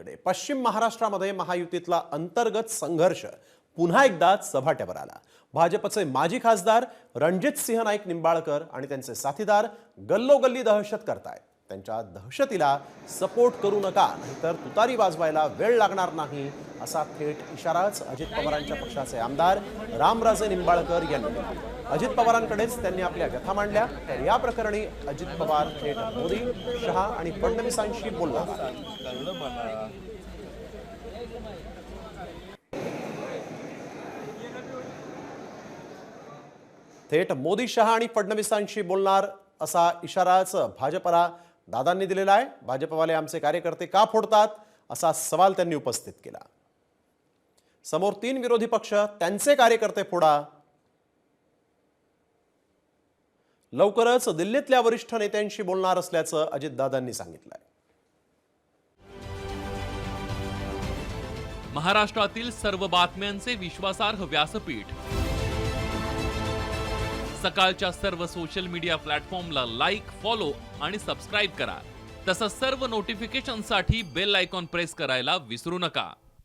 इकडे पश्चिम महाराष्ट्रामध्ये महायुतीतला अंतर्गत संघर्ष पुन्हा एकदा सभाट्यावर आला. भाजपचे माजी खासदार रणजित सिंह नाईक निंबाळकर आणि त्यांचे साथीदार गल्लोगल्ली दहशत करतायत. त्यांच्या दहशतीला सपोर्ट करू नका नाहीतर तुतारी वाजवायला वेळ लागणार नाही असा थेट इशाराच अजित पवारांच्या पक्षाचे आमदार रामराजे निंबाळकर यांनी दिला. अजित पवारांकडेच त्यांनी आपल्या व्यथा मांडल्या. तर या प्रकरणी अजित पवार थेट मोदी शहा आणि फडणवीसांशी बोलणार थेट मोदी शहा आणि फडणवीसांशी बोलणार असा इशाराच भाजपला दादांनी दिलेला आहे. भाजपवाले आमचे कार्यकर्ते का फोडतात असा सवाल त्यांनी उपस्थित केला. समोर तीन विरोधी पक्ष त्यांचे कार्यकर्ते फोडा लवकरच दिल्लीतल्या वरिष्ठ नेत्यांशी बोलणार असल्याचं अजितदादांनी सांगितलंय. महाराष्ट्रातील सर्व बातम्यांचे विश्वासार्ह व्यासपीठ. सकाळच्या सर्व सोशल मीडिया प्लॅटफॉर्मला लाईक फॉलो आणि सबस्क्राईब करा. तसंच सर्व नोटिफिकेशनसाठी बेल आयकॉन प्रेस करायला विसरू नका.